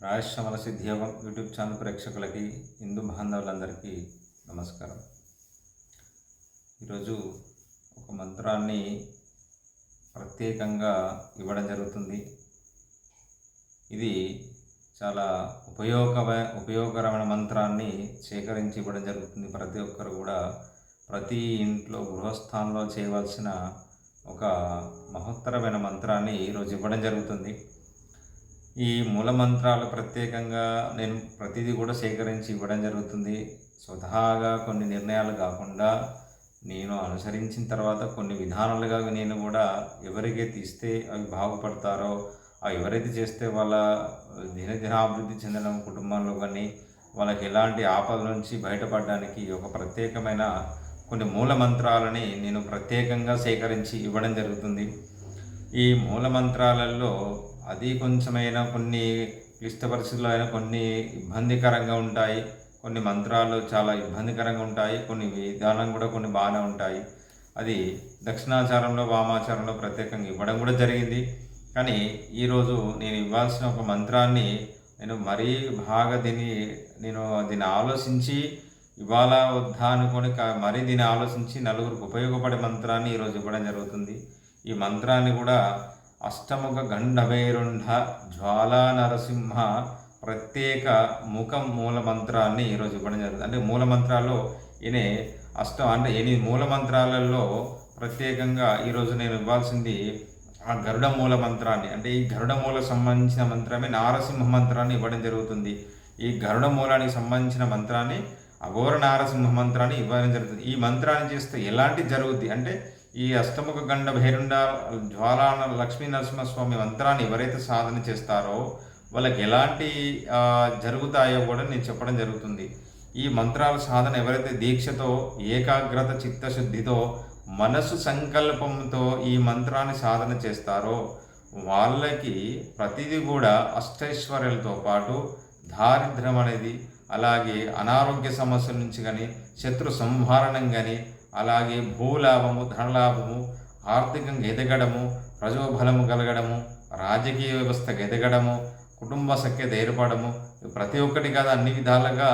రాజశ్రమల సిద్ధియోగం YouTube channel ప్రేక్షకులకి హిందూ బాంధవులందరికీ నమస్కారం. ఈరోజు ఒక మంత్రాన్ని ప్రత్యేకంగా ఇవ్వడం జరుగుతుంది. ఇది చాలా ఉపయోగ ఉపయోగకరమైన మంత్రాన్ని సేకరించి ఇవ్వడం జరుగుతుంది. ప్రతి ఒక్కరు కూడా ప్రతి ఇంట్లో గృహస్థానంలో చేయవలసిన ఒక మహత్తరమైన మంత్రాన్ని ఈరోజు ఇవ్వడం జరుగుతుంది. ఈ మూల మంత్రాలు ప్రత్యేకంగా నేను ప్రతిదీ కూడా సేకరించి ఇవ్వడం జరుగుతుంది. స్వతహాగా కొన్ని నిర్ణయాలు కాకుండా నేను అనుసరించిన తర్వాత కొన్ని విధానాలుగా నేను కూడా ఎవరికైతే ఇస్తే అవి బాగుపడతారో ఆ ఎవరైతే చేస్తే వాళ్ళ దినదినాభివృద్ధి చెందిన కుటుంబంలో కానీ వాళ్ళకి ఎలాంటి ఆపద నుంచి బయటపడడానికి ఒక ప్రత్యేకమైన కొన్ని మూల మంత్రాలని నేను ప్రత్యేకంగా సేకరించి ఇవ్వడం జరుగుతుంది. ఈ మూల మంత్రాలలో అది కొంచెమైనా కొన్ని క్లిష్ట పరిస్థితుల్లో అయినా కొన్ని ఇబ్బందికరంగా ఉంటాయి. కొన్ని మంత్రాలు చాలా ఇబ్బందికరంగా ఉంటాయి. కొన్ని విధానం కూడా కొన్ని బాగానే ఉంటాయి. అది దక్షిణాచారంలో వామాచారంలో ప్రత్యేకంగా ఇవ్వడం కూడా జరిగింది. కానీ ఈరోజు నేను ఇవ్వాల్సిన ఒక మంత్రాన్ని నేను మరీ బాగా దీన్ని నేను దీన్ని ఆలోచించి ఇవాళ వద్దా అనుకొని మరీ దీన్ని ఆలోచించి నలుగురికి ఉపయోగపడే మంత్రాన్ని ఈరోజు ఇవ్వడం జరుగుతుంది. ఈ మంత్రాన్ని కూడా అష్టముఖ గండభైరుండ జ్వాలా నరసింహ ప్రత్యేక ముఖం మూల మంత్రాన్ని ఈరోజు ఇవ్వడం జరుగుతుంది అంటే మూల మంత్రాల్లో ఈయన అష్టం అంటే ఎనిమిది మూలమంత్రాలలో ప్రత్యేకంగా ఈరోజు నేను ఇవ్వాల్సింది ఆ గరుడ మూల మంత్రాన్ని అంటే ఈ గరుడ మూల సంబంధించిన మంత్రమే నారసింహ మంత్రాన్ని ఇవ్వడం జరుగుతుంది. ఈ గరుడ మూలానికి సంబంధించిన మంత్రాన్ని అఘోర నారసింహ మంత్రాన్ని ఇవ్వడం జరుగుతుంది. ఈ మంత్రాన్ని చేస్తే ఎలాంటి జరుగుద్ది? అంటే ఈ అష్టముఖ గండ భైరుండ జ్వాలాన లక్ష్మీ నరసింహస్వామి మంత్రాన్ని ఎవరైతే సాధన చేస్తారో వాళ్ళకి ఎలాంటి జరుగుతాయో కూడా నేను చెప్పడం జరుగుతుంది. ఈ మంత్రాల సాధన ఎవరైతే దీక్షతో ఏకాగ్రత చిత్తశుద్ధితో మనసు సంకల్పంతో ఈ మంత్రాన్ని సాధన చేస్తారో వాళ్ళకి ప్రతిదీ కూడా అష్టైశ్వర్యాలతో పాటు దారిద్ర్యం అనేది అలాగే అనారోగ్య సమస్యల నుంచి కానీ శత్రు సంహారణం కానీ అలాగే భూలాభము ధనలాభము ఆర్థికంగా ఎదగడము ప్రజోబలము కలగడము రాజకీయ వ్యవస్థ ఎదగడము కుటుంబ సఖ్యత ఏర్పడము ప్రతి ఒక్కటి కాదు అన్ని విధాలుగా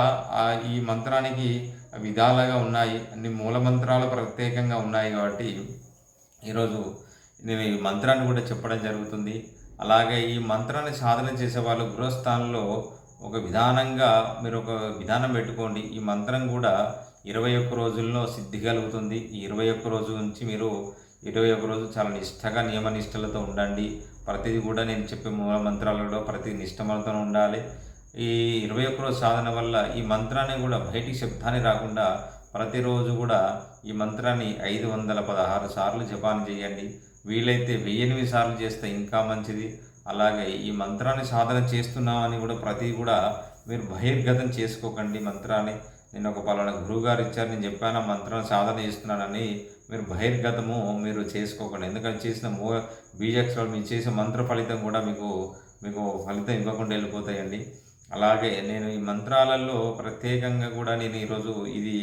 ఈ మంత్రానికి విధాలుగా ఉన్నాయి అన్ని మూల మంత్రాలు ప్రత్యేకంగా ఉన్నాయి కాబట్టి ఈరోజు నేను ఈ మంత్రాన్ని కూడా చెప్పడం జరుగుతుంది. అలాగే ఈ మంత్రాన్ని సాధన చేసే వాళ్ళు గృహస్థానంలో ఒక విధానంగా మీరు ఒక విధానం పెట్టుకోండి. ఈ మంత్రం కూడా ఇరవై ఒక్క రోజుల్లో సిద్ధి కలుగుతుంది. ఈ ఇరవై ఒక్క రోజు నుంచి మీరు ఇరవై ఒక్క రోజు చాలా నిష్టగా నియమ నిష్టలతో ఉండండి. ప్రతిదీ కూడా నేను చెప్పే మూల మంత్రాలలో ప్రతి నిష్టమలతో ఉండాలి. ఈ ఇరవై ఒక్క రోజు సాధన వల్ల ఈ మంత్రాన్ని కూడా బయటికి శబ్దాన్ని రాకుండా ప్రతిరోజు కూడా ఈ మంత్రాన్ని ఐదు వందల పదహారు సార్లు జపాన్ చేయండి. వీలైతే వెయ్యి సార్లు చేస్తే ఇంకా మంచిది. అలాగే ఈ మంత్రాన్ని సాధన చేస్తున్నామని కూడా ప్రతి కూడా మీరు బహిర్గతం చేసుకోకండి మంత్రాన్ని. నేను ఒక పలానా గురువుగారు ఇచ్చారు నేను చెప్పాను మంత్రం సాధన చేస్తున్నానని మీరు బహిర్గతము మీరు చేసుకోకండి. ఎందుకంటే చేసిన మో బీజాక్షరాలు మీరు చేసిన మంత్ర ఫలితం కూడా మీకు మీకు ఫలితం ఇవ్వకుండా వెళ్ళిపోతాయండి. అలాగే నేను ఈ మంత్రాలలో ప్రత్యేకంగా కూడా నేను ఈరోజు ఇది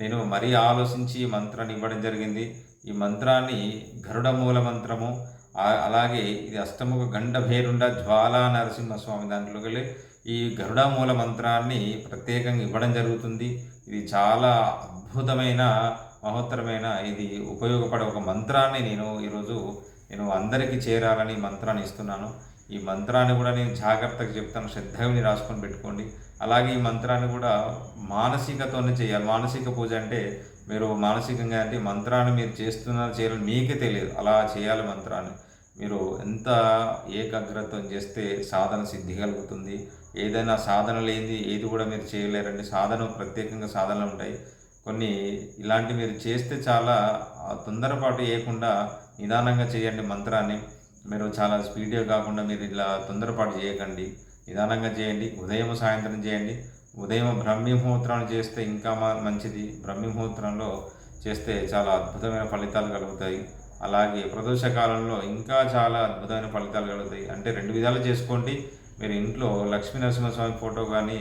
నేను మరీ ఆలోచించి ఈ మంత్రాన్ని ఇవ్వడం జరిగింది. ఈ మంత్రాన్ని గరుడ మూల మంత్రము అలాగే ఇది అష్టముఖ గండ భేరుండ జ్వాలా నరసింహస్వామి దాంట్లోకి వెళ్ళి ఈ గరుడామూల మంత్రాన్ని ప్రత్యేకంగా ఇవ్వడం జరుగుతుంది. ఇది చాలా అద్భుతమైన మహోత్తరమైన ఇది ఉపయోగపడే ఒక మంత్రాన్ని నేను ఈరోజు నేను అందరికీ చేరాలని మంత్రాన్ని ఇస్తున్నాను. ఈ మంత్రాన్ని కూడా నేను జాగ్రత్తగా చెప్తాను. శ్రద్ధగా రాసుకొని పెట్టుకోండి. అలాగే ఈ మంత్రాన్ని కూడా మానసికతోనే చేయాలి. మానసిక పూజ అంటే మీరు మానసికంగా అంటే మంత్రాన్ని మీరు చేస్తున్నారు చేయాలని మీకే తెలియదు. అలా చేయాలి మంత్రాన్ని. మీరు ఎంత ఏకాగ్రతం చేస్తే సాధన సిద్ధి కలుగుతుంది. ఏదైనా సాధన లేని ఏది కూడా మీరు చేయలేరండి. సాధన ప్రత్యేకంగా సాధనలు ఉంటాయి. కొన్ని ఇలాంటి మీరు చేస్తే చాలా తొందరపాటు చేయకుండా నిదానంగా చేయండి మంత్రాన్ని. మీరు చాలా స్పీడ్గా కాకుండా మీరు ఇలా తొందరపాటు చేయకండి. నిదానంగా చేయండి. ఉదయం సాయంత్రం చేయండి. ఉదయం బ్రహ్మీముహూర్తాన్ని చేస్తే ఇంకా మంచిది. బ్రహ్మీముహూర్తంలో చేస్తే చాలా అద్భుతమైన ఫలితాలు కలుగుతాయి. అలాగే ప్రదోష కాలంలో ఇంకా చాలా అద్భుతమైన ఫలితాలు కలుగుతాయి. అంటే రెండు విధాలు చేసుకోండి. మీరు ఇంట్లో లక్ష్మీ నరసింహస్వామి ఫోటో కానీ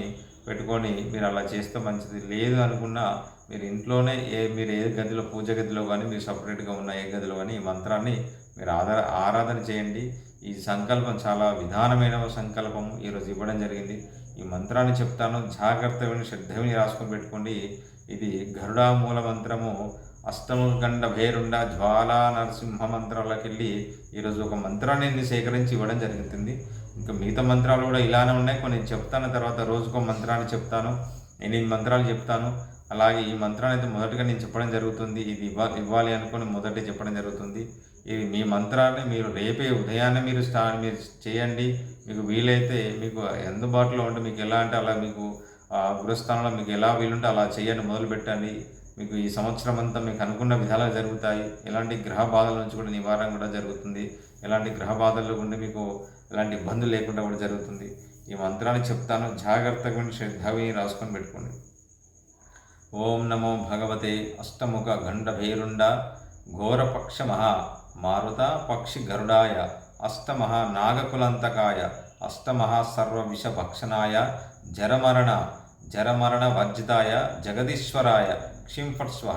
పెట్టుకొని మీరు అలా చేస్తే మంచిది లేదు అనుకున్నా మీరు ఇంట్లోనే ఏ మీరు ఏ గదిలో పూజ గదిలో కానీ మీరు సపరేట్గా ఉన్న ఏ గదిలో కానీ ఈ మంత్రాన్ని మీరు ఆధార ఆరాధన చేయండి. ఈ సంకల్పం చాలా విధానమైన సంకల్పం ఈరోజు ఇవ్వడం జరిగింది. ఈ మంత్రాన్ని చెప్తాను. జాగ్రత్తగా శ్రద్ధని రాసుకొని పెట్టుకోండి. ఇది గరుడా మూల మంత్రము. అష్టముగండ భైరుండ జ్వాలా నరసింహ మంత్రాలకు వెళ్ళి ఈరోజు ఒక మంత్రాన్ని సేకరించి ఇవ్వడం జరుగుతుంది ఇంకా మిగతా మంత్రాలు కూడా ఇలానే ఉన్నాయి. కొన్ని చెప్తాను తర్వాత రోజుకో మంత్రాన్ని చెప్తాను ఎనిమిది మంత్రాలు చెప్తాను. అలాగే ఈ మంత్రాన్ని అయితే మొదటగా నేను చెప్పడం జరుగుతుంది. ఇది ఇవ్వాలి ఇవ్వాలి అనుకుని మొదట చెప్పడం జరుగుతుంది. ఇది మీ మంత్రాన్ని మీరు రేపే ఉదయాన్నే మీరు స్టా మీరు చేయండి. మీకు వీలైతే మీకు అందుబాటులో ఉంటే మీకు ఎలా అంటే అలా మీకు గృహస్థానంలో మీకు ఎలా వీలుంటే అలా చేయండి. మొదలు పెట్టండి మీకు ఈ సంవత్సరం అంతా మీకు అనుకున్న విధాలు జరుగుతాయి. ఎలాంటి గ్రహ బాధల నుంచి కూడా నివారణ కూడా జరుగుతుంది. ఎలాంటి గ్రహ బాధల్లో ఉండి మీకు ఎలాంటి ఇబ్బందులు లేకుండా కూడా జరుగుతుంది. ఈ మంత్రాన్ని చెప్తాను. జాగ్రత్తగా శ్రద్ధవి రాసుకొని పెట్టుకోండి. ఓం నమో భగవతే అష్టముఖ గండభైరుండ ఘోరపక్ష మహా మారుత పక్షి గరుడాయ అష్టమహా నాగకులంతకాయ అష్టమహా సర్వవిషభక్షణాయ జరమరణ జరమరణ వర్జితాయ జగదీశ్వరాయ క్షింఫట్స్వ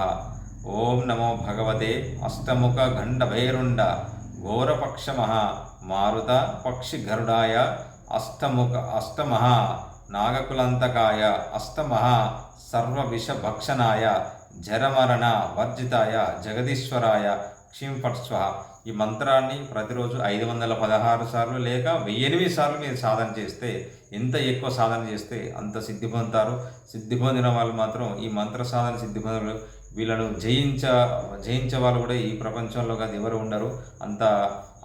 ఓం నమో భగవతే అష్టముఖ గండభైరుండ ఘోరపక్షమ. మారుత పక్షిగరుడాయ అష్టముఖ అష్టమ. నాగకులంతకాయ అష్టమహా సర్వవిషభక్షణాయ జరమరణ వర్జితాయ జగదీశ్వరాయ క్షింఫట్స్వ ఈ మంత్రాన్ని ప్రతిరోజు ఐదు వందల పదహారు సార్లు లేక వెయ్యి సార్లు మీరు సాధన చేస్తే ఎంత ఎక్కువ సాధన చేస్తే అంత సిద్ధి పొందుతారు. సిద్ధి పొందిన వాళ్ళు మాత్రం ఈ మంత్ర సాధన సిద్ధి పొందిన వీళ్ళను జయించ జయించే వాళ్ళు కూడా ఈ ప్రపంచంలో కాదు ఎవరు ఉండరు. అంత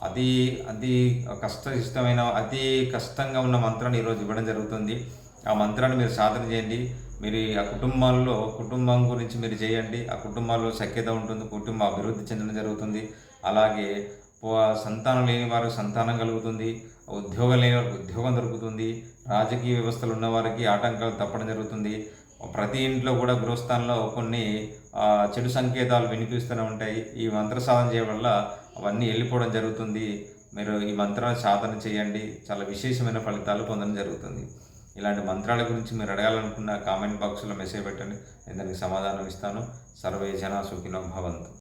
అతి అతి కష్టయిష్టమైన అతి కష్టంగా ఉన్న మంత్రాన్ని ఈరోజు ఇవ్వడం జరుగుతుంది. ఆ మంత్రాన్ని మీరు సాధన చేయండి. మీరు ఆ కుటుంబాల్లో కుటుంబం గురించి మీరు చేయండి. ఆ కుటుంబాల్లో సఖ్యత ఉంటుంది కుటుంబం అభివృద్ధి చెందడం జరుగుతుంది. అలాగే సంతానం లేని వారికి సంతానం కలుగుతుంది ఉద్యోగం లేని వారికి ఉద్యోగం దొరుకుతుంది రాజకీయ వ్యవస్థలు ఉన్నవారికి ఆటంకాలు తప్పడం జరుగుతుంది. ప్రతి ఇంట్లో కూడా గృహస్థానంలో కొన్ని చెడు సంకేతాలు వినిపిస్తూనే ఉంటాయి. ఈ మంత్ర సాధన చేయడం వల్ల అవన్నీ వెళ్ళిపోవడం జరుగుతుంది. మీరు ఈ మంత్రాన్ని సాధన చేయండి. చాలా విశేషమైన ఫలితాలు పొందడం జరుగుతుంది. ఇలాంటి మంత్రాల గురించి మీరు అడగాలనుకున్న కామెంట్ బాక్స్లో మెసేజ్ పెట్టండి. నేను దానికి సమాధానం ఇస్తాను. సర్వే జన సుఖినో భవంతు.